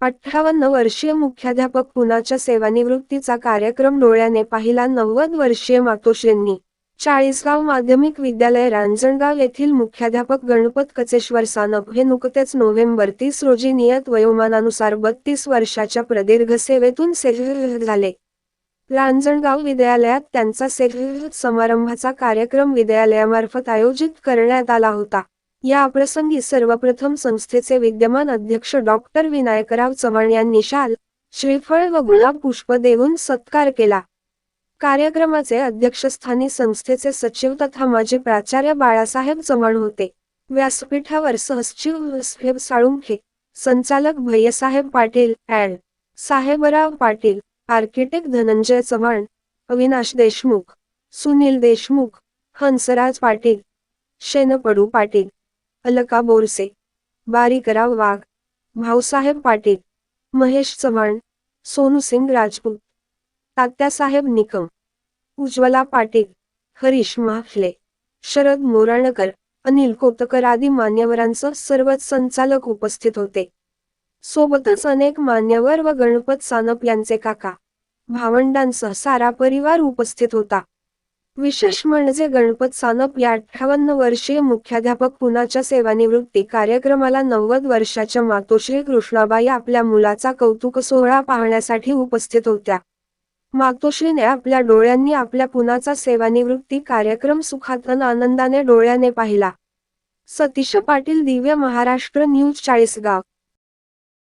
अठ्ठावन्न वर्षीय मुख्याध्यापक पुनाच्या सेवानिवृत्तीचा कार्यक्रम डोळ्याने पाहिला. नव्वद वर्षीय मातोश्रींनी चाळीसगाव माध्यमिक विद्यालय रांजणगाव येथील मुख्याध्यापक गणपत कचेश्वर सानप हे नुकतेच नोव्हेंबर तीस रोजी नियत वयोमानानुसार बत्तीस वर्षाच्या प्रदीर्घ सेवेतून सेवानिवृत्त झाले. रांजणगाव विद्यालयात त्यांचा सेवानिवृत्त समारंभाचा कार्यक्रम विद्यालयामार्फत आयोजित करण्यात आला होता. या प्रसंगी सर्वप्रथम संस्थेचे विद्यमान अध्यक्ष डॉक्टर विनायकराव चव्हाण यांनी शाल श्रीफळ व गुलाब पुष्प देऊन सत्कार केला. कार्यक्रमाचे अध्यक्षस्थानी संस्थेचे सचिव तथा माजी प्राचार्य बाळासाहेब चव्हाण होते. व्यासपीठावर सहसचिव साळुंखे संचालक भैय्यासाहेब पाटील अँड साहेबराव पाटील आर्किटेक्ट धनंजय चव्हाण अविनाश देशमुख सुनील देशमुख हंसराज पाटील शेनपडू पाटील अलका बोरसे. बारीकराव वाघ. भाऊसाहेब पाटील. महेश चव्हाण. सोनूसिंग राजपूत. तात्यासाहेब निकम. उज्ज्वला पाटील. हरीश माफले. शरद मोराणकर. अनिल कोतकर आदी मान्यवरांचं सर्वच संचालक उपस्थित होते. सोबतच अनेक मान्यवर व गणपत सानप यांचे काका. भावंडांसह सारा परिवार उपस्थित होता. विशेष म्हणजे गणपत सानप या अठ्ठावन्न वर्षीय मुख्याध्यापक पुनाच्या सेवानिवृत्ती कार्यक्रमाला नव्वद वर्षाच्या मातोश्री कृष्णाबाई आपल्या मुलाचा कौतुक सोहळा पाहण्यासाठी उपस्थित होत्या. मातोश्रीने आपल्या डोळ्यांनी आपल्या पुनाचा सेवानिवृत्ती कार्यक्रम सुखातन आनंदाने डोळ्याने पाहिला. सतीश पाटील दिव्य महाराष्ट्र न्यूज चाळीसगाव.